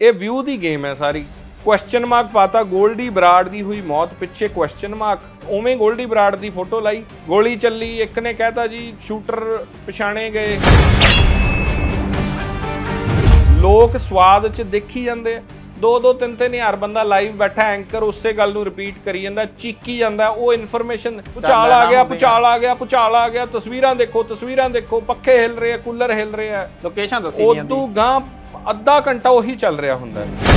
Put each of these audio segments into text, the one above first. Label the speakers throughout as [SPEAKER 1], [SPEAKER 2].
[SPEAKER 1] ਇਹ ਵਿਊ ਦੀ ਗੇਮ ਹੈ ਸਾਰੀ। Question mark ਪਾਤਾ ਗੋਲਡੀ ਬਰਾੜ ਦੀ ਹੋਈ ਮੌਤ ਪਿੱਛੇ ਕੁਐਸਚਨ ਮਾਰਕ ਉਵੇਂ ਗੋਲਡੀ ਬਰਾੜ ਦੀ ਫੋਟੋ ਲਾਈ ਗੋਲੀ ਚੱਲੀ ਇੱਕ ਨੇ ਕਹਿਤਾ ਜੀ ਸ਼ੂਟਰ ਪਛਾਣੇ ਗਏ। ਲੋਕ ਸਵਾਦ ਚ ਦੇਖੀ ਜਾਂਦੇ ਆ। ਦੋ ਦੋ ਤਿੰਨ ਤਿੰਨ ਹਜ਼ਾਰ ਬੰਦਾ ਲਾਈਵ ਬੈਠਾ ਐਂਕਰ ਉਸੇ ਗੱਲ ਨੂੰ ਰਿਪੀਟ ਕਰੀ ਜਾਂਦਾ ਚੀਕੀ ਜਾਂਦਾ ਉਹ ਇਨਫੋਰਮੇਸ਼ਨ ਭੁਚਾਲ ਆ ਗਿਆ ਭੁਚਾਲ ਆ ਗਿਆ ਭੁਚਾਲ ਆ ਗਿਆ ਤਸਵੀਰਾਂ ਦੇਖੋ ਤਸਵੀਰਾਂ ਦੇਖੋ ਪੱਖੇ ਹਿਲ ਰਹੇ ਆ ਕੂਲਰ ਹਿਲ ਰਹੇ ਆ।
[SPEAKER 2] ਲੋਕੇਸ਼ਨ ਦੱਸੀ ਨਹੀਂ
[SPEAKER 1] ਉਦੋਂ
[SPEAKER 2] ਜਾਂਦੀ।
[SPEAKER 1] ਗਾਂ ਅੱਧਾ ਘੰਟਾ ਉਹੀ ਚੱਲ ਰਿਹਾ ਹੁੰਦਾ ਹੈ।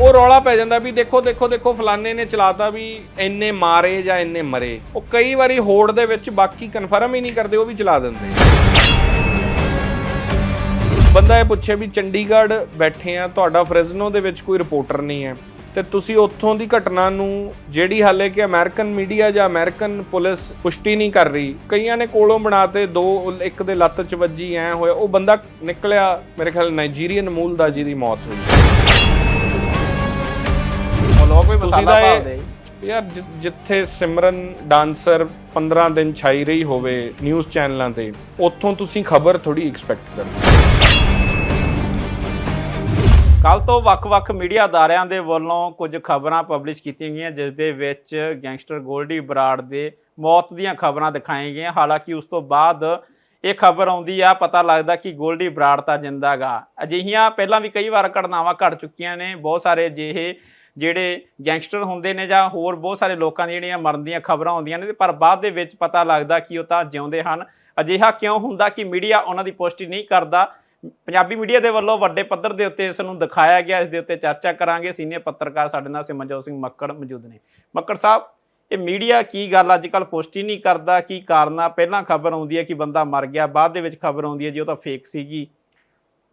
[SPEAKER 1] ਉਹ ਰੌਲਾ ਪੈ ਜਾਂਦਾ ਵੀ ਦੇਖੋ ਦੇਖੋ ਦੇਖੋ, ਫਲਾਣੇ ਨੇ ਚਲਾਤਾ ਵੀ ਇੰਨੇ ਮਾਰੇ ਜਾਂ ਇੰਨੇ ਮਰੇ। ਉਹ ਕਈ ਵਾਰੀ ਹੋੜ ਦੇ ਵਿੱਚ ਬਾਕੀ ਕਨਫਰਮ ਹੀ ਨਹੀਂ ਕਰਦੇ, ਉਹ ਵੀ ਚਲਾ ਦਿੰਦੇ ਬੰਦਾ ਇਹ ਪੁੱਛੇ ਵੀ ਚੰਡੀਗੜ੍ਹ ਬੈਠੇ ਆ, ਤੁਹਾਡਾ ਫ੍ਰਿਜ਼ਨੋ ਦੇ ਵਿੱਚ ਕੋਈ ਰਿਪੋਰਟਰ ਨਹੀਂ ਹੈ। ਤੇ ਤੁਸੀਂ ਉੱਥੋਂ ਦੀ ਘਟਨਾ ਨੂੰ ਜਿਹੜੀ ਹਾਲੇ ਕਿ ਅਮਰੀਕਨ ਮੀਡੀਆ ਜਾਂ ਅਮਰੀਕਨ ਪੁਲਿਸ ਪੁਸ਼ਟੀ ਨਹੀਂ ਕਰ ਰਹੀ ਕਈਆਂ ਨੇ ਕੋਲੋਂ ਬਣਾਤੇ ਦੋ ਇੱਕ ਦੇ ਲੱਤ 'ਚ ਵੱਜੀ ਐ ਹੋਇਆ ਉਹ ਬੰਦਾ ਨਿਕਲਿਆ ਮੇਰੇ ਖਿਆਲ ਨਾਈਜੀਰੀਅਨ ਮੂਲ ਦਾ ਜਿਹਦੀ ਮੌਤ ਹੋਈ।
[SPEAKER 2] ਲੋਕ ਵੀ ਮਸਾਲਾ
[SPEAKER 1] ਯਾਰ ਜਿ- ਜਿੱਥੇ ਸਿਮਰਨ ਡਾਂਸਰ 15 ਦਿਨ ਛਾਈ ਰਹੀ ਹੋਵੇ ਨਿਊਜ਼ ਚੈਨਲਾਂ ਤੇ ਉੱਥੋਂ ਤੁਸੀਂ ਖਬਰ ਥੋੜੀ ਐਕਸਪੈਕਟ ਕਰੋ
[SPEAKER 2] ਕੱਲ ਤੋਂ ਵੱਖ-ਵੱਖ ਮੀਡੀਆ ਅਦਾਰਿਆਂ ਦੇ ਵੱਲੋਂ ਕੁਝ ਖਬਰਾਂ ਪਬਲਿਸ਼ ਕੀਤੀਆਂ ਗਈਆਂ, ਜਿਸ ਦੇ ਵਿੱਚ ਗੈਂਗਸਟਰ ਗੋਲਡੀ ਬਰਾੜ ਦੇ ਮੌਤ ਦੀਆਂ ਖਬਰਾਂ ਦਿਖਾਈਆਂ ਗਈਆਂ। ਹਾਲਾਂਕਿ ਉਸ ਤੋਂ ਬਾਅਦ ਇਹ ਖਬਰ ਆਉਂਦੀ ਆ, ਪਤਾ ਲੱਗਦਾ ਕਿ ਗੋਲਡੀ ਬਰਾੜ ਤਾਂ ਜਿੰਦਾ ਗਾ। ਅਜਿਹੀਆਂ ਪਹਿਲਾਂ ਵੀ ਕਈ ਵਾਰ ਘਟਨਾਵਾਂ ਘਟ ਚੁੱਕੀਆਂ ਨੇ। ਬਹੁਤ ਸਾਰੇ ਅਜਿਹੇ ਜਿਹੜੇ ਗੈਂਗਸਟਰ ਹੁੰਦੇ ਨੇ ਜਾਂ ਹੋਰ ਬਹੁਤ ਸਾਰੇ ਲੋਕਾਂ ਦੀਆਂ ਜਿਹੜੀਆਂ ਮਰਨ ਦੀਆਂ ਖਬਰਾਂ ਆਉਂਦੀਆਂ ਨੇ, ਪਰ ਬਾਅਦ ਦੇ ਵਿੱਚ ਪਤਾ ਲੱਗਦਾ ਕਿ ਉਹ ਤਾਂ ਜਿਉਂਦੇ ਹਨ। ਅਜਿਹਾ ਕਿਉਂ ਹੁੰਦਾ ਕਿ ਮੀਡੀਆ ਉਹਨਾਂ ਦੀ ਪੁਸ਼ਟੀ ਨਹੀਂ ਕਰਦਾ? ਪੰਜਾਬੀ ਮੀਡੀਆ ਦੇ ਵੱਲੋਂ ਵੱਡੇ ਪੱਧਰ ਦੇ ਉੱਤੇ ਇਸ ਨੂੰ ਦਿਖਾਇਆ ਗਿਆ ਇਸ ਦੇ ਉੱਤੇ ਚਰਚਾ ਕਰਾਂਗੇ। ਸੀਨੀਅਰ ਪੱਤਰਕਾਰ ਸਾਡੇ ਨਾਲ ਸਿਮਰਜੋਤ ਸਿੰਘ ਮੱਕੜ ਮੌਜੂਦ ਨੇ। ਮੱਕੜ ਸਾਹਿਬ ਇਹ ਮੀਡੀਆ ਕੀ ਗੱਲ ਅੱਜ ਕੱਲ ਪੁਸ਼ਟੀ ਨਹੀਂ ਕਰਦਾ ਕੀ ਕਾਰਨ ਆ? ਪਹਿਲਾਂ ਖਬਰ ਆਉਂਦੀ ਹੈ ਕਿ ਬੰਦਾ ਮਰ ਗਿਆ ਬਾਅਦ ਦੇ ਵਿੱਚ ਖਬਰ ਆਉਂਦੀ ਹੈ ਜੀ ਉਹ ਤਾਂ ਫੇਕ ਸੀਗੀ।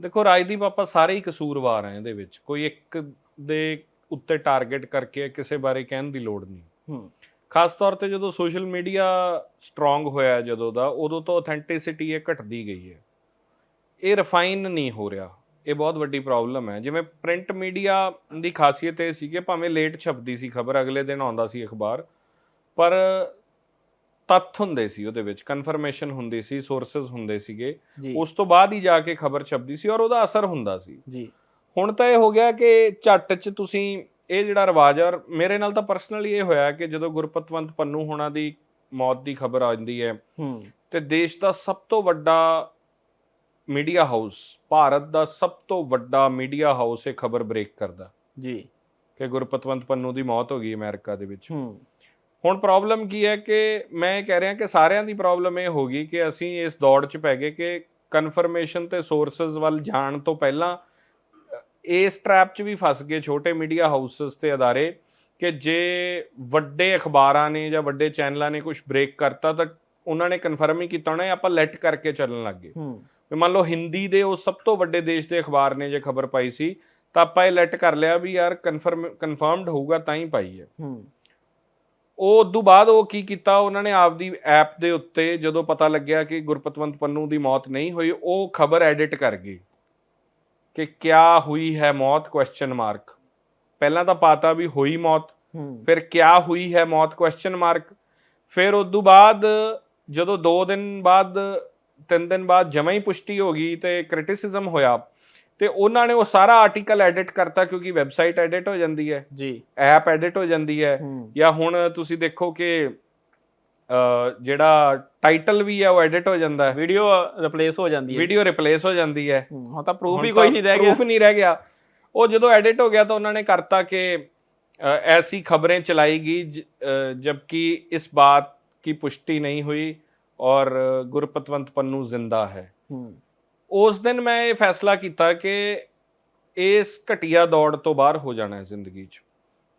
[SPEAKER 1] ਦੇਖੋ ਰਾਜਦੀਪ ਆਪਾਂ ਸਾਰੇ ਹੀ ਕਸੂਰਵਾਰ ਆ ਇਹਦੇ ਵਿੱਚ। ਕੋਈ ਇੱਕ ਦੇ ਉੱਤੇ ਟਾਰਗੇਟ ਕਰਕੇ ਕਿਸੇ ਬਾਰੇ ਕਹਿਣ ਦੀ ਲੋੜ ਨਹੀਂ।
[SPEAKER 2] ਹੂੰ।
[SPEAKER 1] ਖਾਸ ਤੌਰ ਤੇ ਜਦੋਂ ਸੋਸ਼ਲ ਮੀਡੀਆ ਸਟਰੋਂਗ ਹੋਇਆ ਜਦੋਂ ਦਾ ਉਦੋਂ ਤੋਂ ਅਥੈਂਟਿਸਿਟੀ ਇਹ ਘਟਦੀ ਗਈ ਹੈ। ਇਹ ਰਿਫਾਈਨ ਨਹੀਂ ਹੋ ਰਿਹਾ। ਇਹ ਬਹੁਤ ਵੱਡੀ ਪ੍ਰੋਬਲਮ ਹੈ। ਜਿਵੇਂ ਪ੍ਰਿੰਟ ਮੀਡੀਆ ਦੀ ਖਾਸੀਅਤ ਇਹ ਸੀ ਕਿ ਭਾਵੇਂ ਲੇਟ ਛਪਦੀ ਸੀ ਖਬਰ ਅਗਲੇ ਦਿਨ ਆਉਂਦਾ ਸੀ ਅਖਬਾਰ ਪਰ ਤੱਥ ਹੁੰਦੇ ਸੀ ਉਹਦੇ ਵਿੱਚ ਕਨਫਰਮੇਸ਼ਨ ਹੁੰਦੀ ਸੀ ਸੋਰਸਸ ਹੁੰਦੇ ਸੀਗੇ। ਉਸ ਤੋਂ ਬਾਅਦ ਹੀ ਜਾ ਕੇ ਖਬਰ ਛਪਦੀ ਸੀ ਔਰ ਉਹਦਾ ਅਸਰ ਹੁੰਦਾ ਸੀ।
[SPEAKER 2] ਜੀ।
[SPEAKER 1] ਹੁਣ ਤਾਂ ਇਹ ਹੋ ਗਿਆ ਕਿ ਝੱਟ 'ਚ ਤੁਸੀਂ ਇਹ ਜਿਹੜਾ ਰਿਵਾਜ ਔਰ ਮੇਰੇ ਨਾਲ ਤਾਂ ਪਰਸਨਲੀ ਇਹ ਹੋਇਆ ਕਿ ਜਦੋਂ ਗੁਰਪਤਵੰਤ ਪੰਨੂ ਹੋਣਾ ਦੀ ਮੌਤ ਦੀ ਖਬਰ ਆਉਂਦੀ ਹੈ
[SPEAKER 2] ਹੂੰ।
[SPEAKER 1] ਤੇ ਦੇਸ਼ ਦਾ ਸਭ ਤੋਂ ਵੱਡਾ ਮੀਡੀਆ ਹਾਊਸ ਭਾਰਤ ਦਾ ਸਭ ਤੋਂ ਵੱਡਾ ਮੀਡੀਆ ਹਾਊਸ ਇਹ ਖਬਰ ਬ੍ਰੇਕ ਕਰਦਾ।
[SPEAKER 2] ਜੀ।
[SPEAKER 1] ਕਿ ਗੁਰਪਤਵੰਤ ਪੰਨੂ ਦੀ ਮੌਤ ਹੋ ਗਈ ਅਮਰੀਕਾ ਦੇ ਵਿੱਚ।
[SPEAKER 2] ਹੂੰ।
[SPEAKER 1] ਹੁਣ ਪ੍ਰੋਬਲਮ ਕੀ ਹੈ ਕਿ ਮੈਂ ਇਹ ਕਹਿ ਰਿਹਾ ਕਿ ਸਾਰਿਆਂ ਦੀ ਪ੍ਰੋਬਲਮ ਇਹ ਹੋ ਗਈ ਕਿ ਅਸੀਂ ਇਸ ਦੌੜ 'ਚ ਪੈ ਗਏ ਕਿ ਕਨਫਰਮੇਸ਼ਨ ਤੇ ਸੋਰਸਸ ਵੱਲ ਜਾਣ ਤੋਂ ਪਹਿਲਾਂ ਇਸ ਟ੍ਰੈਪ 'ਚ ਵੀ ਫਸ ਗਏ ਛੋਟੇ ਮੀਡੀਆ ਹਾਊਸਸ ਤੇ ਅਦਾਰੇ ਕਿ ਜੇ ਵੱਡੇ ਅਖਬਾਰਾਂ ਨੇ ਜਾਂ ਵੱਡੇ ਚੈਨਲਾਂ ਨੇ ਕੁਝ ਬ੍ਰੇਕ ਕਰਤਾ ਤਾਂ ਉਹਨਾਂ ਨੇ ਕਨਫਰਮ ਹੀ ਕੀਤਾ ਹੋਣਾ ਆਪਾਂ ਲੈਟ ਕਰਕੇ ਚੱਲਣ ਲੱਗ ਗਏ।
[SPEAKER 2] ਹੂੰ।
[SPEAKER 1] ਵੀ ਮੰਨ ਲਓ ਹਿੰਦੀ ਦੇ ਉਹ ਸਭ ਤੋਂ ਵੱਡੇ ਦੇਸ਼ ਦੇ ਅਖਬਾਰ ਨੇ ਜੇ ਖਬਰ ਪਾਈ ਸੀ ਤਾਂ ਆਪਾਂ ਇਹ ਲੈਟ ਕਰ ਲਿਆ ਵੀ ਯਾਰ ਕਨਫਰਮ ਕਨਫਰਮਡ ਹੋਊਗਾ ਤਾਂ ਹੀ ਪਾਈ ਹੈ। ਉਹ ਉਦੋਂ ਬਾਅਦ ਉਹ ਕੀ ਕੀਤਾ ਉਹਨਾਂ ਨੇ ਆਪਦੀ ਐਪ ਦੇ ਉੱਤੇ ਜਦੋਂ ਪਤਾ ਲੱਗਿਆ ਕਿ ਗੁਰਪਤਵੰਤ ਪੰਨੂ ਦੀ ਮੌਤ ਨਹੀਂ ਹੋਈ ਉਹ ਖਬਰ ਐਡਿਟ ਕਰ ਗਏ ਕਿ ਕਿਆ ਹੋਈ ਹੈ ਮੌਤ ਕੁਐਸਚਨ ਮਾਰਕ ਪਹਿਲਾਂ ਤਾਂ ਪਾਤਾ ਵੀ ਹੋਈ ਮੌਤ ਫਿਰ ਕਿਆ ਹੋਈ ਹੈ ਮੌਤ ਕੁਐਸਚਨ ਮਾਰਕ ਫਿਰ ਉਦੋਂ ਬਾਅਦ ਜਦੋਂ 2 ਦਿਨ ਬਾਅਦ 3 ਦਿਨ ਬਾਅਦ ਜਮਾਂ ਹੀ ਪੁਸ਼ਟੀ ਹੋ ਗਈ ਤੇ ਕ੍ਰਿਟਿਸਿਜ਼ਮ ਹੋਇਆ ਤੇ ਉਹਨਾਂ ਨੇ ਉਹ ਸਾਰਾ ਆਰਟੀਕਲ ਐਡਿਟ ਕਰਤਾ ਕਿਉਂਕਿ ਵੈਬਸਾਈਟ ਐਡਿਟ ਹੋ ਜਾਂਦੀ ਹੈ
[SPEAKER 2] ਜੀ
[SPEAKER 1] ਐਪ ਐਡਿਟ ਹੋ ਜਾਂਦੀ ਹੈ
[SPEAKER 2] ਹੂੰ
[SPEAKER 1] ਜਾਂ ਹੁਣ ਤੁਸੀਂ ਦੇਖੋ ਕਿ ਅ, ਜਿਹੜਾ ਟਾਈਟਲ ਵੀ ਹੈ ਉਹ ਐਡਿਟ ਹੋ ਜਾਂਦਾ ਹੈ
[SPEAKER 2] ਵੀਡੀਓ ਰਿਪਲੇਸ ਹੋ ਜਾਂਦੀ ਹੈ
[SPEAKER 1] ਵੀਡੀਓ ਰਿਪਲੇਸ ਹੋ ਜਾਂਦੀ ਹੈ
[SPEAKER 2] ਹੂੰ, ਹੁਣ ਤਾਂ ਪ੍ਰੂਫ
[SPEAKER 1] ਹੁਣ
[SPEAKER 2] ਹੀ ਕੋਈ ਨਹੀਂ ਰਹਿ ਗਿਆ
[SPEAKER 1] ਪ੍ਰੂਫ ਨਹੀਂ ਰਹਿ ਗਿਆ ਉਹ ਜਦੋਂ ਐਡਿਟ ਹੋ ਗਿਆ ਤਾਂ ਉਹਨਾਂ ਨੇ ਕਰਤਾ ਕਿ ਅ, ऐसी खबरें चलाएगी ज- अ, जबकि इस बात की पुष्टि नहीं हुई ਔਰ ਗੁਰਪਤਵੰਤ ਪੰਨੂ ਜ਼ਿੰਦਾ
[SPEAKER 2] ਹੈ।
[SPEAKER 1] ਉਸ ਦਿਨ ਮੈਂ ਇਹ ਫੈਸਲਾ ਕੀਤਾ ਕਿ ਇਸ ਘਟੀਆ ਦੌੜ ਤੋਂ ਬਾਹਰ ਹੋ ਜਾਣਾ ਹੈ ਜ਼ਿੰਦਗੀ 'ਚ।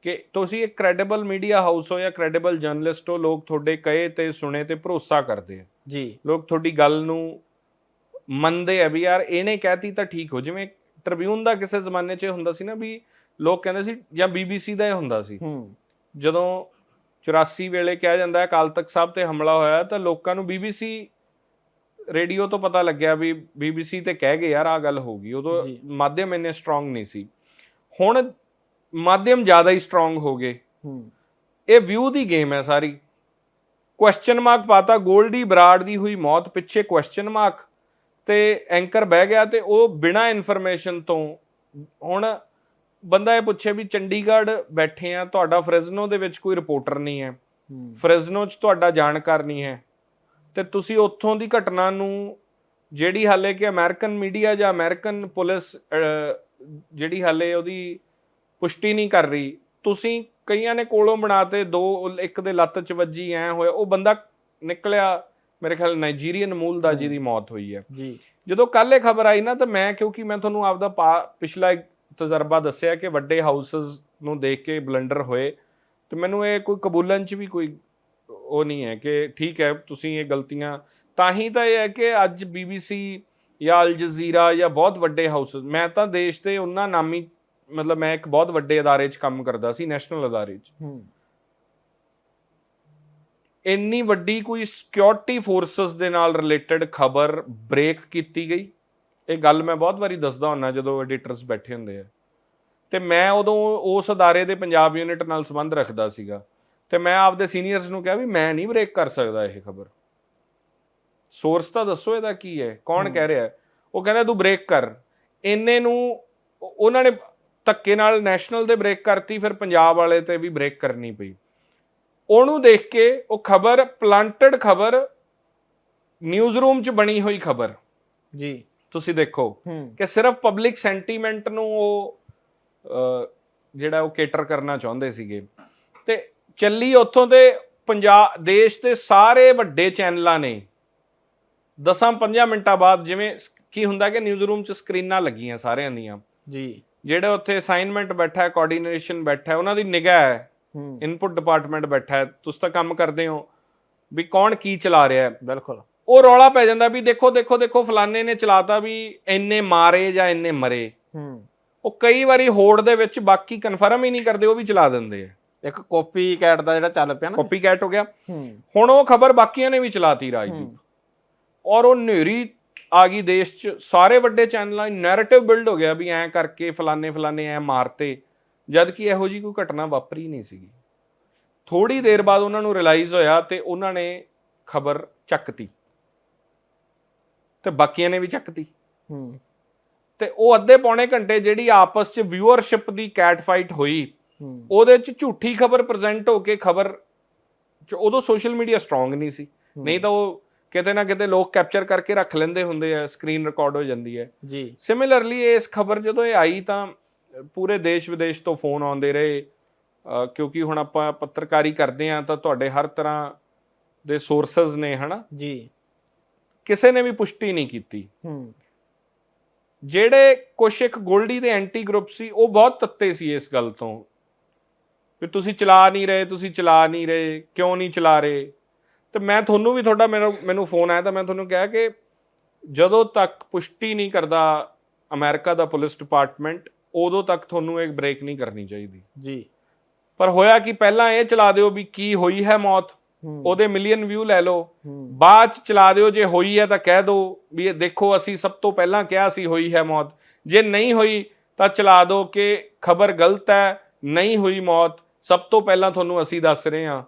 [SPEAKER 1] ਕਿ ਤੁਸੀਂ ਇੱਕ ਕ੍ਰੈਡੀਬਲ ਮੀਡੀਆ ਹਾਊਸ ਹੋ ਜਾਂ ਕ੍ਰੈਡੀਬਲ ਜਰਨਲਿਸਟ ਹੋ ਲੋਕ ਤੁਹਾਡੇ ਕਹੇ ਤੇ ਸੁਣੇ ਤੇ ਭਰੋਸਾ ਕਰਦੇ ਆ।
[SPEAKER 2] ਜੀ।
[SPEAKER 1] ਲੋਕ ਤੁਹਾਡੀ ਗੱਲ ਨੂੰ ਮੰਨਦੇ ਆ ਵੀ ਯਾਰ ਇਹਨੇ ਕਹਿਤੀ ਤਾਂ ਠੀਕ ਹੋ। ਜਿਵੇਂ ਟ੍ਰਿਬਿਊਨ ਦਾ ਕਿਸੇ ਜ਼ਮਾਨੇ 'ਚ ਹੁੰਦਾ ਸੀ ਨਾ ਵੀ ਲੋਕ ਕਹਿੰਦੇ ਸੀ ਜਾਂ ਬੀਬੀਸੀ ਦਾ ਇਹ ਹੁੰਦਾ ਸੀ। ਜਦੋਂ 84 ਵੇਲੇ ਕਿਹਾ ਜਾਂਦਾ ਹੈ ਅਕਾਲ ਤਖਤ ਸਾਹਿਬ ਤੇ ਹਮਲਾ ਹੋਇਆ ਤਾਂ ਲੋਕਾਂ ਨੂੰ BBC ਰੇਡੀਓ ਤੋਂ ਪਤਾ ਲੱਗਿਆ ਵੀ BBC ਤੇ ਕਹਿ ਗਏ ਯਾਰ ਆ ਗੱਲ ਹੋ ਗਈ। ਉਦੋਂ। ਮਾਧਿਅਮ ਇੰਨੇ ਸਟਰੋਂਗ ਨਹੀਂ ਸੀ। ਹੁਣ ਮਾਧਿਅਮ ਜ਼ਿਆਦਾ ਹੀ ਸਟਰੋਂਗ ਹੋ ਗਏ।
[SPEAKER 2] ਹੂੰ।
[SPEAKER 1] ਇਹ ਵਿਊ ਦੀ ਗੇਮ ਹੈ ਸਾਰੀ। ਕੁਐਸਚਨ ਮਾਰਕ ਪਾਤਾ ਗੋਲਡੀ ਬਰਾੜ ਦੀ ਹੋਈ ਮੌਤ ਪਿੱਛੇ ਕੁਐਸਚਨ ਮਾਰਕ ਤੇ ਐਂਕਰ ਬਹਿ ਗਿਆ ਤੇ ਉਹ ਬਿਨਾ ਇਨਫੋਰਮੇਸ਼ਨ ਤੋਂ ਹੁਣ ਬੰਦਾ ਇਹ ਪੁੱਛੇ ਵੀ ਚੰਡੀਗੜ੍ਹ ਬੈਠੇ ਆ ਤੁਹਾਡਾ ਫ੍ਰੈਜ਼ਨੋ ਦੇ ਵਿੱਚ ਕੋਈ ਰਿਪੋਰਟਰ ਨਹੀਂ ਹੈ। ਫ੍ਰੈਜ਼ਨੋ 'ਚ ਤੁਹਾਡਾ ਜਾਣਕਾਰ ਨਹੀਂ ਹੈ। ਤੇ ਤੁਸੀਂ ਉੱਥੋਂ ਦੀ ਘਟਨਾ ਨੂੰ ਜਿਹੜੀ ਹਾਲੇ ਕਿ ਅਮਰੀਕਨ ਮੀਡੀਆ ਜਾਂ ਅਮਰੀਕਨ ਪੁਲਿਸ ਜਿਹੜੀ ਹਾਲੇ ਉਹਦੀ ਪੁਸ਼ਟੀ ਨਹੀਂ ਕਰ ਰਹੀ ਤੁਸੀਂ ਕਈਆਂ ਨੇ ਕੋਲੋਂ ਬਣਾਤੇ ਦੋ ਇੱਕ ਦੇ ਲੱਤ 'ਚ ਵੱਜੀ ਐ ਹੋਇਆ ਉਹ ਬੰਦਾ ਨਿਕਲਿਆ ਮੇਰੇ ਖਿਆਲ ਨਾਈਜੀਰੀਅਨ ਮੂਲ ਦਾ ਜਿਹਦੀ ਮੌਤ ਹੋਈ ਹੈ।
[SPEAKER 2] ਜੀ।
[SPEAKER 1] ਜਦੋਂ ਕੱਲ ਇਹ ਖਬਰ ਆਈ ਨਾ ਤਾਂ ਮੈਂ ਕਿਉਂਕਿ ਮੈਂ ਤੁਹਾਨੂੰ ਆਪਦਾ ਪਿਛਲਾ ਇੱਕ ਤਜਰਬਾ ਦੱਸਿਆ ਕਿ ਵੱਡੇ ਹਾਊਸਸ ਨੂੰ ਦੇਖ ਕੇ ਬਲੰਡਰ ਹੋਏ। ਤੇ ਮੈਨੂੰ ਇਹ ਕੋਈ ਕਬੂਲਨ ਚ ਵੀ ਕੋਈ ਉਹ ਨਹੀਂ ਹੈ ਕਿ ਠੀਕ ਹੈ ਤੁਸੀਂ ਇਹ ਗਲਤੀਆਂ ਤਾਂ ਹੀ ਤਾਂ ਇਹ ਹੈ ਕਿ ਅੱਜ BBC ਜਾਂ ਅਲ ਜਜ਼ੀਰਾ ਜਾਂ ਬਹੁਤ ਵੱਡੇ ਹਾਊਸਸ ਮੈਂ ਤਾਂ ਦੇਸ਼ ਦੇ ਉਹਨਾਂ ਨਾਮੀ ਮਤਲਬ ਮੈਂ ਇੱਕ ਬਹੁਤ ਵੱਡੇ ਅਦਾਰੇ 'ਚ ਕੰਮ ਕਰਦਾ ਸੀ ਨੈਸ਼ਨਲ ਅਦਾਰੇ 'ਚ। ਇੰਨੀ ਵੱਡੀ ਕੋਈ ਸਿਕਿਉਰਿਟੀ ਫੋਰਸਸ ਦੇ ਨਾਲ ਰਿਲੇਟਡ ਖਬਰ ਬ੍ਰੇਕ ਕੀਤੀ ਗਈ। ਇਹ ਗੱਲ ਮੈਂ ਬਹੁਤ ਵਾਰੀ ਦੱਸਦਾ ਹੁੰਨਾ ਜਦੋਂ ਐਡੀਟਰਸ ਬੈਠੇ ਹੁੰਦੇ ਆ। ਤੇ ਮੈਂ ਉਦੋਂ ਉਸ ਅਦਾਰੇ ਦੇ ਪੰਜਾਬ ਯੂਨਿਟ ਨਾਲ ਸੰਬੰਧ ਰੱਖਦਾ ਸੀਗਾ। ਤੇ ਮੈਂ ਆਪਦੇ ਸੀਨੀਅਰਸ ਨੂੰ ਕਿਹਾ ਵੀ ਮੈਂ ਨਹੀਂ ਬ੍ਰੇਕ ਕਰ ਸਕਦਾ ਇਹ ਖਬਰ। ਸੋਰਸ ਤਾਂ ਦੱਸੋ ਇਹਦਾ ਕੀ ਹੈ ਕੌਣ। ਕਹਿ ਰਿਹਾ? ਉਹ ਕਹਿੰਦਾ ਤੂੰ ਬ੍ਰੇਕ ਕਰ। ਇੰਨੇ ਨੂੰ ਉਹ- ਉਹਨਾਂ ਨੇ ਧੱਕੇ ਨਾਲ ਨੈਸ਼ਨਲ ਦੇ ਬ੍ਰੇਕ ਕਰਤੀ ਫਿਰ ਪੰਜਾਬ ਵਾਲੇ ਤੇ ਵੀ ਬ੍ਰੇਕ ਕਰਨੀ ਪਈ। ਉਹਨੂੰ ਦੇਖ ਕੇ ਉਹ ਖਬਰ ਪਲਾਂਟਡ ਖਬਰ ਨਿਊਜ਼ ਰੂਮ 'ਚ ਬਣੀ ਹੋਈ ਖਬਰ।
[SPEAKER 2] ਜੀ।
[SPEAKER 1] ਤੁਸੀਂ ਦੇਖੋ ਕਿ ਸਿਰਫ ਪਬਲਿਕ ਸੈਂਟੀਮੈਂਟ ਨੂੰ ਉਹ ਜਿਹੜਾ ਉਹ ਕੇਟਰ ਕਰਨਾ ਚਾਹੁੰਦੇ ਸੀਗੇ। ਤੇ ਚੱਲੀ ਉੱਥੋਂ ਦੇ ਪੰਜਾਬ ਦੇਸ਼ ਦੇ ਸਾਰੇ ਵੱਡੇ ਚੈਨਲਾਂ ਨੇ। 10-5 ਮਿੰਟਾਂ ਬਾਅਦ ਜਿਵੇਂ ਕੀ ਹੁੰਦਾ ਕਿ ਨਿਊਜ਼ ਰੂਮ 'ਚ ਸਕਰੀਨਾਂ ਲੱਗੀਆਂ ਸਾਰਿਆਂ ਦੀਆਂ।
[SPEAKER 2] ਜੀ।
[SPEAKER 1] ਜਿਹੜਾ ਉੱਥੇ ਅਸਾਈਨਮੈਂਟ ਬੈਠਾ ਹੈ ਕੋਆਰਡੀਨੇਸ਼ਨ ਬੈਠਾ ਹੈ ਉਹਨਾਂ ਦੀ ਨਿਗਾਹ ਹੂੰ। ਇਨਪੁਟ ਡਿਪਾਰਟਮੈਂਟ ਬੈਠਾ ਹੈ। ਤੁਸੀਂ ਤਾਂ ਕੰਮ ਕਰਦੇ ਹੋ ਵੀ ਕੌਣ ਕੀ ਚਲਾ ਰਿਹਾ ਹੈ।
[SPEAKER 2] ਬਿਲਕੁਲ।
[SPEAKER 1] ਉਹ ਰੌਲਾ ਪੈ ਜਾਂਦਾ ਵੀ ਦੇਖੋ ਦੇਖੋ ਦੇਖੋ ਫਲਾਣੇ ਨੇ ਚਲਾਤਾ ਵੀ ਇੰਨੇ ਮਾਰੇ ਜਾਂ ਇੰਨੇ ਮਰੇ।
[SPEAKER 2] ਹੂੰ।
[SPEAKER 1] ਉਹ ਕਈ ਵਾਰੀ ਹੋੜ ਦੇ ਵਿੱਚ ਬਾਕੀ ਕਨਫਰਮ ਹੀ ਨਹੀਂ ਕਰਦੇ ਉਹ ਵੀ ਚਲਾ ਦਿੰਦੇ ਆ।
[SPEAKER 2] ਇੱਕ ਕਾਪੀ ਕੈਟ ਦਾ ਜਿਹੜਾ ਚੱਲ ਪਿਆ ਨਾ।
[SPEAKER 1] ਕਾਪੀ ਕੈਟ ਹੋ ਗਿਆ।
[SPEAKER 2] ਹੂੰ।
[SPEAKER 1] ਹੁਣ ਉਹ ਖਬਰ ਬਾਕੀਆਂ ਨੇ ਵੀ ਚਲਾਤੀ ਰਾਜਦੀਪ ਔਰ ਉਹ ਨੇਰੀ ਆ ਗਈ ਦੇਸ਼ 'ਚ। ਸਾਰੇ ਵੱਡੇ ਚੈਨਲਾਂ ਨੈਰੇਟਿਵ ਬਿਲਡ ਹੋ ਗਿਆ ਵੀ ਐਂ ਕਰਕੇ ਫਲਾਣੇ ਫਲਾਣੇ ਐ ਮਾਰਤੇ। ਜਦ ਕਿ ਇਹੋ ਜੀ ਕੋਈ ਘਟਨਾ ਵਾਪਰੀ ਨਹੀਂ ਸੀਗੀ। ਥੋੜੀ ਦੇਰ ਬਾਅਦ ਉਹਨਾਂ ਨੂੰ ਰਿਅਲਾਈਜ਼ ਹੋਇਆ ਤੇ ਉਹਨਾਂ ਨੇ ਖਬਰ ਚੱਕਤੀ ਤੇ ਬਾਕੀਆਂ ਨੇ ਵੀ ਚੱਕਤੀ।
[SPEAKER 2] ਹੂੰ।
[SPEAKER 1] ਤੇ ਉਹ ਅੱਧੇ ਪੌਣੇ ਘੰਟੇ ਜਿਹੜੀ ਆਪਸ 'ਚ ਵਿਊਅਰਸ਼ਿਪ ਦੀ ਕੈਟ ਫਾਈਟ ਹੋਈ ਉਹਦੇ 'ਚ ਝੂਠੀ ਖਬਰ ਪ੍ਰੈਜ਼ੈਂਟ ਹੋ ਕੇ ਖਬਰ ਉਦੋਂ ਸੋਸ਼ਲ ਮੀਡੀਆ ਸਟਰੋਂਗ ਨਹੀਂ ਸੀ। ਨਹੀਂ ਤਾਂ ਉਹ ਕਿਤੇ ਨਾ ਕਿਤੇ ਲੋਕ ਕੈਪਚਰ ਕਰਕੇ ਰੱਖ ਲੈਂਦੇ ਹੁੰਦੇ ਆ ਸਕਰੀਨ ਰਿਕਾਰਡ ਹੋ ਜਾਂਦੀ ਹੈ।
[SPEAKER 2] ਜੀ।
[SPEAKER 1] ਸਿਮਿਲਰਲੀ ਇਸ ਖਬਰ ਜਦੋਂ ਇਹ ਆਈ ਤਾਂ ਪੂਰੇ ਦੇਸ਼ ਵਿਦੇਸ਼ ਤੋਂ ਫੋਨ ਆਉਂਦੇ ਰਹੇ। ਕਿਉਂਕਿ ਹੁਣ ਆਪਾਂ ਪੱਤਰਕਾਰੀ ਕਰਦੇ ਆ ਤਾਂ ਤੁਹਾਡੇ ਹਰ ਤਰ੍ਹਾਂ ਦੇ ਸੋਰਸਸ ਨੇ ਹਨਾ?
[SPEAKER 2] ਜੀ।
[SPEAKER 1] ਕਿਸੇ ਨੇ ਵੀ ਪੁਸ਼ਟੀ ਨਹੀਂ ਕੀਤੀ।
[SPEAKER 2] ਹੂੰ।
[SPEAKER 1] ਜਿਹੜੇ ਕੁਛ ਇੱਕ ਗੋਲਡੀ ਦੇ ਐਂਟੀ ਗਰੁੱਪ ਸੀ ਉਹ ਬਹੁਤ ਤੱਤੇ ਸੀ ਇਸ ਗੱਲ ਤੋਂ। ਵੀ ਤੁਸੀਂ ਚਲਾ ਨਹੀਂ ਰਹੇ ਤੁਸੀਂ ਚਲਾ ਨਹੀਂ ਰਹੇ ਕਿਉਂ ਨਹੀਂ ਚਲਾ ਰਹੇ? ਤੇ ਮੈਂ ਤੁਹਾਨੂੰ ਵੀ ਤੁਹਾਡਾ ਮੈਨੂੰ ਮੈਨੂੰ ਫੋਨ ਆਇਆ ਤਾਂ ਮੈਂ ਤੁਹਾਨੂੰ ਕਿਹਾ ਕਿ ਜਦੋਂ ਤੱਕ ਪੁਸ਼ਟੀ ਨਹੀਂ ਕਰਦਾ ਅਮਰੀਕਾ ਦਾ ਪੁਲਿਸ ਡਿਪਾਰਟਮੈਂਟ ਉਦੋਂ ਤੱਕ ਤੁਹਾਨੂੰ ਇੱਕ ਬ੍ਰੇਕ ਨਹੀਂ ਕਰਨੀ ਚਾਹੀਦੀ।
[SPEAKER 2] ਜੀ।
[SPEAKER 1] ਪਰ ਹੋਇਆ ਕਿ ਪਹਿਲਾਂ ਇਹ ਚਲਾ ਦਿਓ ਵੀ ਕੀ ਹੋਈ ਹੈ ਮੌਤ। ਉਹਦੇ ਮਿਲੀਅਨ ਵਿਊ ਲੈ ਲਓ। ਬਾਅਦ ਚ ਚਲਾ ਦਿਓ ਜੇ ਹੋਈ ਹੈ ਤਾਂ ਕਹਿ ਦਿਓ ਵੀ ਇਹ ਦੇਖੋ ਅਸੀਂ ਸਭ ਤੋਂ ਪਹਿਲਾਂ ਕਿਹਾ ਸੀ ਹੋਈ ਹੈ ਮੌਤ। ਜੇ ਨਹੀਂ ਹੋਈ ਤਾਂ ਚਲਾ ਦਿਓ ਕਿ ਖਬਰ ਗਲਤ ਹੈ ਨਹੀਂ ਹੋਈ ਮੌਤ ਸਭ ਤੋਂ ਪਹਿਲਾਂ ਤੁਹਾਨੂੰ ਅਸੀਂ ਦੱਸ ਰਹੇ ਹਾਂ।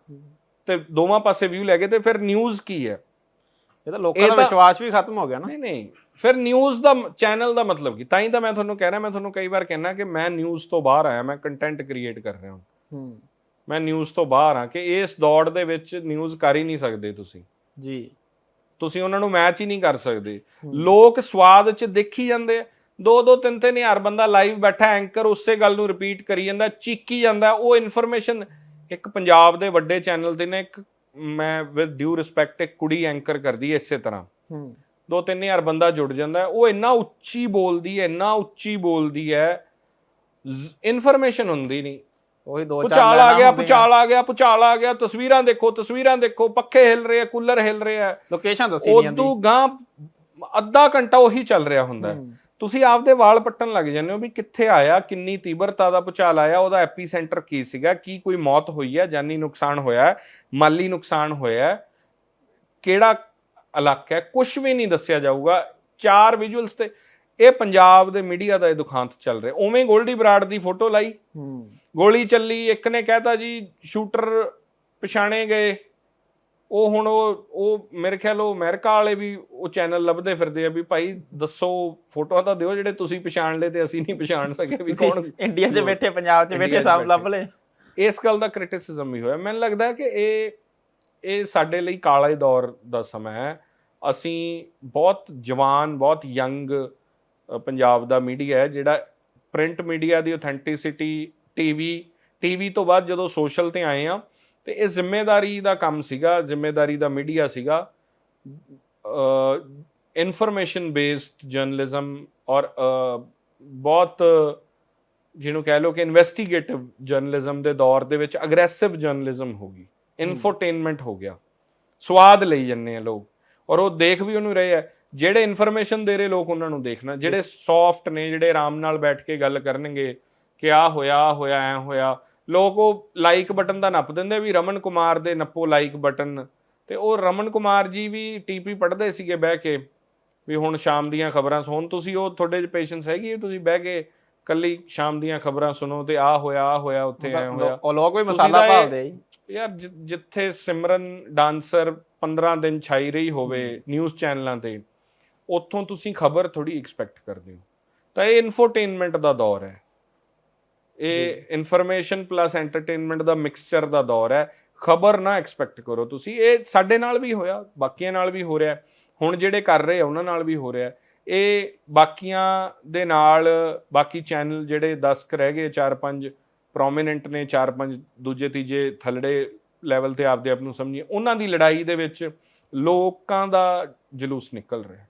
[SPEAKER 1] ਤੇ ਦੋਵਾਂ ਪਾਸੇ ਵਿਊ ਲੈ ਕੇ ਤੇ ਫਿਰ ਨਿਊਜ਼ ਕੀ ਹੈ?
[SPEAKER 2] ਇਹ ਤਾਂ ਲੋਕਾਂ ਦਾ ਵਿਸ਼ਵਾਸ ਵੀ ਖਤਮ ਹੋ ਗਿਆ ਨਾ।
[SPEAKER 1] ਨਹੀਂ ਨਹੀਂ। ਫਿਰ ਨਿਊਜ਼ ਦਾ ਚੈਨਲ ਦਾ ਮਤਲਬ ਕੀ? ਤਾਂ ਹੀ ਤਾਂ ਮੈਂ ਤੁਹਾਨੂੰ ਕਹਿ ਰਿਹਾ ਮੈਂ ਤੁਹਾਨੂੰ ਕਈ ਵਾਰ ਕਹਿਣਾ ਕਿ ਮੈਂ ਨਿਊਜ਼ ਤੋਂ ਬਾਹਰ ਆਇਆ ਮੈਂ ਕੰਟੈਂਟ ਕ੍ਰੀਏਟ ਕਰ ਰਿਹਾ ਹਾਂ।
[SPEAKER 2] ਹੂੰ।
[SPEAKER 1] ਮੈਂ ਨਿਊਜ਼ ਤੋਂ ਬਾਹਰ ਆ ਕਿ ਇਸ ਦੌੜ ਦੇ ਵਿੱਚ ਨਿਊਜ਼ ਕਰ ਹੀ ਨਹੀਂ ਸਕਦੇ ਤੁਸੀਂ।
[SPEAKER 2] ਜੀ।
[SPEAKER 1] ਤੁਸੀਂ ਉਹਨਾਂ ਨੂੰ ਮੈਚ ਹੀ ਨਹੀਂ ਕਰ ਸਕਦੇ। ਲੋਕ ਸਵਾਦ ਚ ਦੇਖੀ ਜਾਂਦੇ ਆ। ਦੋ ਦੋ ਤਿੰਨ ਤਿੰਨ ਹਜ਼ਾਰ ਬੰਦਾ ਲਾਈਵ ਬੈਠਾ ਐਂਕਰ ਉਸੇ ਗੱਲ ਨੂੰ ਰਿਪੀਟ ਕਰੀ ਜਾਂਦਾ ਚੀਕੀ ਜਾਂਦਾ। ਉਹ ਇਨਫੋਰਮੇਸ਼ਨ ਇੱਕ ਪੰਜਾਬ ਦੇ ਵੱਡੇ ਚੈਨਲ ਤੇ ਨੇ ਇੱਕ ਮੈਂ ਵਿਦ ਡਿਊ ਰਿਸਪੈਕਟ ਇੱਕ ਕੁੜੀ ਐਂਕਰ ਕਰਦੀ ਹੈ ਇਸੇ ਤਰ੍ਹਾਂ।
[SPEAKER 2] ਹੂੰ।
[SPEAKER 1] ਦੋ ਤਿੰਨ ਹਜ਼ਾਰ ਬੰਦਾ ਜੁੜ ਜਾਂਦਾ। ਉਹ ਇੰਨਾ ਉੱਚੀ ਬੋਲਦੀ ਹੈ ਇੰਨਾ ਉੱਚੀ ਬੋਲਦੀ ਹੈ ਇਨਫੋਰਮੇਸ਼ਨ ਹੁੰਦੀ ਨਹੀਂ।
[SPEAKER 2] ਉਹੀ ਦੋ ਚਾਰ
[SPEAKER 1] ਪੁਚਾਲ ਆ ਗਿਆ। ਪੁਚਾਲ ਆ ਗਿਆ ਪੁਚਾਲ ਆ ਗਿਆ ਤਸਵੀਰਾਂ ਦੇਖੋ ਤਸਵੀਰਾਂ ਦੇਖੋ ਪੱਖੇ ਹਿਲ ਰਹੇ ਆ ਕੂਲਰ ਹਿਲ ਰਹੇ ਆ।
[SPEAKER 2] ਲੋਕੇਸ਼ਨ ਦੱਸੀ ਨਹੀਂ ਜਾਂਦੀ
[SPEAKER 1] ਉਦੋਂ ਗਾਂ ਅੱਧਾ ਘੰਟਾ ਉਹੀ ਚੱਲ ਰਿਹਾ ਹੁੰਦਾ। ਤੁਸੀਂ ਆਪਦੇ ਵਾਲ ਪੱਟਣ ਲੱਗ ਜਾਂਦੇ ਹੋ ਵੀ ਕਿੱਥੇ ਆਇਆ ਕਿੰਨੀ ਤੀਬਰਤਾ ਦਾ ਭੁਚਾਲ ਆਇਆ ਉਹਦਾ ਐਪੀਸੈਂਟਰ ਕੀ ਸੀਗਾ ਕੀ ਕੋਈ ਮੌਤ ਹੋਈ ਹੈ ਜਾਨੀ ਨੁਕਸਾਨ ਹੋਇਆ ਹੈ ਮਾਲੀ ਨੁਕਸਾਨ ਹੋਇਆ ਹੈ ਕਿਹੜਾ ਇਲਾਕਾ ਹੈ ਕੁਝ ਵੀ ਨਹੀਂ ਦੱਸਿਆ ਜਾਊਗਾ। ਚਾਰ ਵਿਜੂਅਲਸ ਤੇ ਇਹ ਪੰਜਾਬ ਦੇ ਮੀਡੀਆ ਦਾ ਇਹ ਦੁਖਾਂਤ ਚੱਲ ਰਿਹਾ। ਉਵੇਂ ਗੋਲਡੀ ਬਰਾੜ ਦੀ ਫੋਟੋ ਲਾਈ।
[SPEAKER 2] ਹੂੰ।
[SPEAKER 1] ਗੋਲੀ ਚੱਲੀ। ਇੱਕ ਨੇ ਕਹਿਤਾ ਜੀ ਸ਼ੂਟਰ ਪਛਾਣੇ ਗਏ। ਉਹ ਹੁਣ ਉਹ ਉਹ ਮੇਰੇ ਖਿਆਲ ਉਹ ਅਮਰੀਕਾ ਵਾਲੇ ਵੀ ਉਹ ਚੈਨਲ ਲੱਭਦੇ ਫਿਰਦੇ ਆ ਵੀ ਭਾਈ ਦੱਸੋ ਫੋਟੋਆਂ ਤਾਂ ਦਿਓ ਜਿਹੜੇ ਤੁਸੀਂ ਪਛਾਣ ਲਏ ਤੇ ਅਸੀਂ ਨਹੀਂ ਪਛਾਣ ਸਕੇ ਵੀ ਕੌਣ
[SPEAKER 2] ਇੰਡੀਆ 'ਚ ਬੈਠੇ ਪੰਜਾਬ 'ਚ ਬੈਠੇ ਸਭ ਲੱਭ। ਲਏ।
[SPEAKER 1] ਇਸ ਗੱਲ ਦਾ ਕ੍ਰਿਟਿਸਿਜ਼ਮ ਵੀ ਹੋਇਆ। ਮੈਨੂੰ ਲੱਗਦਾ ਕਿ ਇਹ ਇਹ ਸਾਡੇ ਲਈ ਕਾਲਾ ਦੌਰ ਦਾ ਸਮਾਂ ਹੈ। ਅਸੀਂ ਬਹੁਤ ਜਵਾਨ ਬਹੁਤ ਯੰਗ ਪੰਜਾਬ ਦਾ ਮੀਡੀਆ ਹੈ ਜਿਹੜਾ ਪ੍ਰਿੰਟ ਮੀਡੀਆ ਦੀ ਆਥੈਂਟਿਸਿਟੀ ਟੀਵੀ ਟੀਵੀ ਤੋਂ ਬਾਅਦ ਜਦੋਂ ਸੋਸ਼ਲ ਤੇ ਆਏ ਆ ਤੇ ਇਹ ਜ਼ਿੰਮੇਵਾਰੀ ਦਾ ਕੰਮ ਸੀਗਾ ਜ਼ਿੰਮੇਵਾਰੀ ਦਾ ਮੀਡੀਆ ਸੀਗਾ। ਇਨਫੋਰਮੇਸ਼ਨ ਬੇਸਡ ਜਰਨਲਿਜ਼ਮ ਔਰ ਬਹੁਤ ਜਿਹਨੂੰ ਕਹਿ ਲਓ ਕਿ ਇਨਵੈਸਟੀਗੇਟਿਵ ਜਰਨਲਿਜ਼ਮ ਦੇ ਦੌਰ ਦੇ ਵਿੱਚ ਅਗਰੈਸਿਵ ਜਰਨਲਿਜ਼ਮ ਹੋ ਗਈ। ਇਨਫੋਟੇਨਮੈਂਟ ਹੋ ਗਿਆ। ਸਵਾਦ ਲਈ ਜੰਨੇ ਆ ਲੋਕ। ਔਰ ਉਹ ਦੇਖ ਵੀ ਉਹਨੂੰ ਰਹੇ ਆ। ਜਿਹੜੇ ਇਨਫੋਰਮੇਸ਼ਨ ਦੇ ਰਹੇ ਲੋਕ ਉਹਨਾਂ ਨੂੰ ਦੇਖਣਾ ਜਿਹੜੇ ਸੌਫਟ ਨੇ ਜਿਹੜੇ ਆਰਾਮ ਨਾਲ ਬੈਠ ਕੇ ਗੱਲ ਕਰਨਗੇ ਕਿ ਆ ਹੋਇਆ ਹੋਇਆ ਐ ਹੋਇਆ ਲੋਕ ਉਹ ਲਾਈਕ ਬਟਨ ਦਾ ਨੱਪ ਦਿੰਦੇ ਵੀ ਰਮਨ ਕੁਮਾਰ ਦੇ ਨੱਪੋ ਲਾਈਕ ਬਟਨ ਤੇ ਉਹ ਰਮਨ ਕੁਮਾਰ ਜੀ ਵੀ ਟੀਪੀ ਪੜ੍ਹਦੇ ਸੀਗੇ ਬਹਿ ਕੇ ਵੀ ਹੁਣ ਸ਼ਾਮ ਦੀਆਂ ਖਬਰਾਂ ਸੁਣ। ਤੁਸੀਂ ਉਹ ਤੁਹਾਡੇ ਚ ਪੇਸ਼ੈਂਸ ਹੈਗੀ ਤੁਸੀਂ ਬਹਿ ਕੇ ਕੱਲੀ ਸ਼ਾਮ ਦੀਆਂ ਖਬਰਾਂ ਸੁਣੋ ਤੇ ਆ ਹੋਇਆ ਆ ਹੋਇਆ ਉੱਥੇ ਐ ਹੋਇਆ।
[SPEAKER 2] ਉਹ ਲੋਕ ਵੀ ਮਸਾਲਾ ਭਾਲਦੇ ਆ।
[SPEAKER 1] ਯਾਰ ਜਿੱਥੇ ਸਿਮਰਨ ਡਾਂਸਰ 15 ਦਿਨ ਛਾਈ ਰਹੀ ਹੋਵੇ ਨਿਊਜ਼ ਚੈਨਲਾਂ ਤੇ ਉੱਥੋਂ ਤੁਸੀਂ ਖਬਰ ਥੋੜੀ ਐਕਸਪੈਕਟ ਕਰਦੇ ਹੋ। ਤਾਂ ਇਹ ਇਨਫੋਟੇਨਮੈਂਟ ਦਾ ਦੌਰ ਹੈ। ਇਹ ਇਨਫੋਰਮੇਸ਼ਨ ਪਲੱਸ ਐਂਟਰਟੇਨਮੈਂਟ ਦਾ ਮਿਕਸਚਰ ਦਾ ਦੌਰ ਹੈ। ਖਬਰ ਨਾ ਐਕਸਪੈਕਟ ਕਰੋ ਤੁਸੀਂ। ਇਹ ਸਾਡੇ ਨਾਲ ਵੀ ਹੋਇਆ ਬਾਕੀਆਂ ਨਾਲ ਵੀ ਹੋ ਰਿਹਾ। ਹੁਣ ਜਿਹੜੇ ਕਰ ਰਹੇ ਆ ਉਹਨਾਂ ਨਾਲ ਵੀ ਹੋ ਰਿਹਾ। ਇਹ ਬਾਕੀਆਂ ਦੇ ਨਾਲ ਬਾਕੀ ਚੈਨਲ ਜਿਹੜੇ 10 ਕ ਰਹਿ ਗਏ 4-5 ਪ੍ਰੋਮਿਨੈਂਟ ਨੇ 4-5 ਦੂਜੇ ਤੀਜੇ ਥੱਲੜੇ ਲੈਵਲ ਤੇ ਆਪਦੇ ਆਪ ਨੂੰ ਸਮਝੀਏ ਉਹਨਾਂ ਦੀ ਲੜਾਈ ਦੇ ਵਿੱਚ ਲੋਕਾਂ ਦਾ ਜਲੂਸ ਨਿਕਲ ਰਿਹਾ।